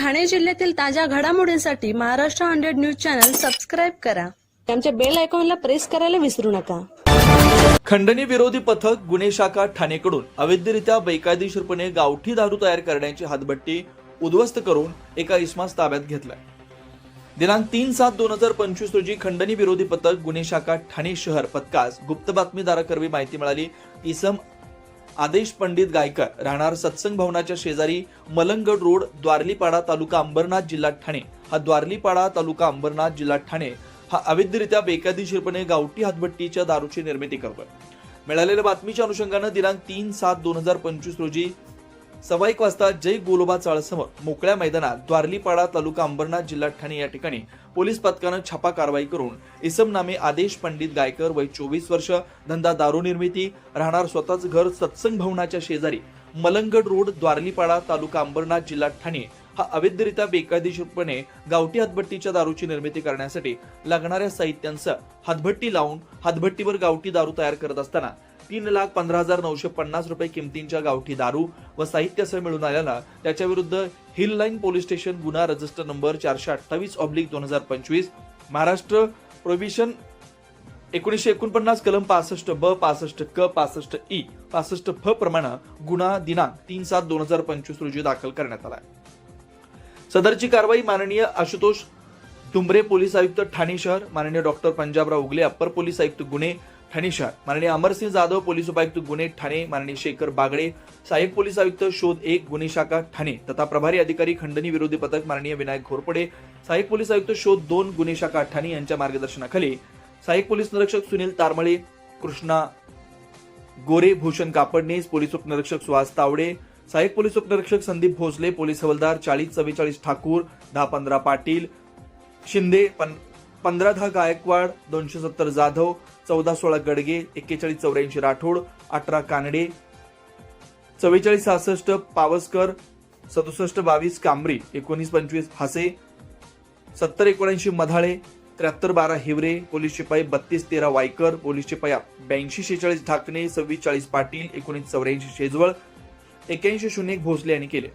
ठाणे जिल्ह्यातील ताज्या घडामोडींसाठी Maharashtra hundred news channel subscribe करा. आमच्या बेल आयकॉनला प्रेस करायला विसरू नका. खंडणी विरोधी पथक गुन्हे शाखा ठाणेकडून अवैधरित्या बेकायदेशीरपणे गावठी दारू तयार करण्याची हातभट्टी उद्ध्वस्त करून एका इसमास ताब्यात घेतलाय. दिनांक तीन सात दोन हजार पंचवीस रोजी खंडणी विरोधी पथक गुन्हे शाखा ठाणे शहर पथकास गुप्त बातमीदाराकरवी माहिती मिळाली. इसम आदेश पंडित गायकर. राहणार सत्संग भवनाच्या शेजारी मलंगड रोड द्वारलीपाडा तालुका अंबरनाथ जिल्हा ठाणे. हा द्वारलीपाडा तालुका अंबरनाथ जिल्हा ठाणे हा अवैधरित्या बेकायदेशीरपणे गावठी हातभट्टीच्या दारूची निर्मिती करतोय. मिळालेल्या बातमीच्या अनुषंगानं दिनांक तीन सात दोन हजार पंचवीस रोजी सव्वा एक वाजता जय गोलोबा चाळसमोर मोकळ्या मैदानात द्वारलीपाडा तालुका अंबरनाथ जिल्हा ठाणे या ठिकाणी पोलीस पथकानं छापा कारवाई करून इसम नामे आदेश पंडित गायकर वय चोवीस वर्ष धंदा दारू निर्मिती राहणार स्वतःच घर सत्संग भवनाच्या शेजारी मलंगड रोड द्वारलीपाडा तालुका अंबरनाथ जिल्हा ठाणे हा अवैधरित्या बेकायदेशीरपणे गावठी हातभट्टीच्या दारूची निर्मिती करण्यासाठी लागणाऱ्या साहित्यांसह हातभट्टी लावून हातभट्टीवर गावठी दारू तयार करत असताना तीन लाख पंधरा हजार नऊशे पन्नास रुपये किमतींच्या गावठी दारू व साहित्यासह मिळून आल्यानं त्याच्याविरुद्ध हिल लाईन पोलीस स्टेशन गुन्हा रजिस्टर नंबर चारशे अठ्ठावीस ऑब्लिक दोन हजार पंचवीस महाराष्ट्र प्रोव्हिशन एकोणीसशे एकोणपन्नास कलम पासष्ट ब पासष्ट क पासष्ट ई पासष्ट फ प्रमाणे गुन्हा दिनांक तीन सात दोन हजार पंचवीस रोजी दाखल करण्यात आला सदरची कारवाई माननीय आशुतोष डुंबरे पोलीस आयुक्त ठाणे शहर माननीय doctor Punjabrao Ugale upper police आयुक्त गुन्हे ठाणे शहर. माननीय अमरसिंह जाधव पोलीस उपायुक्त गुन्हे ठाणे माननीय शेखर बागडे सहाय्यक पोलीस आयुक्त शोध एक गुन्हे शाखा ठाणे तथा प्रभारी अधिकारी खंडणी विरोधी पथक माननीय विनायक घोरपडे सहाय्यक पोलीस आयुक्त शोध दोन गुन्हे शाखा ठाणे यांच्या मार्गदर्शनाखाली. सहाय्यक पोलीस निरीक्षक सुनील तारमळे कृष्णा गोरे भूषण कापडणीस पोलीस उपनिरीक्षक सुहास तावडे सहाय्यक पोलीस उपनिरीक्षक संदीप भोसले पोलीस हवालदार चाळीस चव्वेचाळीस ठाकूर दहा पंधरा पाटील शिंदे पन पंधरा दहा गायकवाड दोनशे सत्तर जाधव चौदा सोळा गडगे एक्केचाळीस चौऱ्याऐंशी राठोड अठरा कानडे चव्वेचाळीस सहासष्ट पावसकर सदुसष्ट बावीस कांबरी एकोणीस पंचवीस हासे सत्तर एकोणऐंशी मधाळे त्र्याहत्तर बारा हिवरे पोलीस शिपाई बत्तीस तेरा वायकर पोलीस शिपाई ब्याऐंशी शेहेचाळीस ठाकणे सव्वीस चाळीस पाटील एकोणीस चौऱ्याऐंशी शेजवळ एक्याऐंशी शून्य एक भोसले यांनी केले.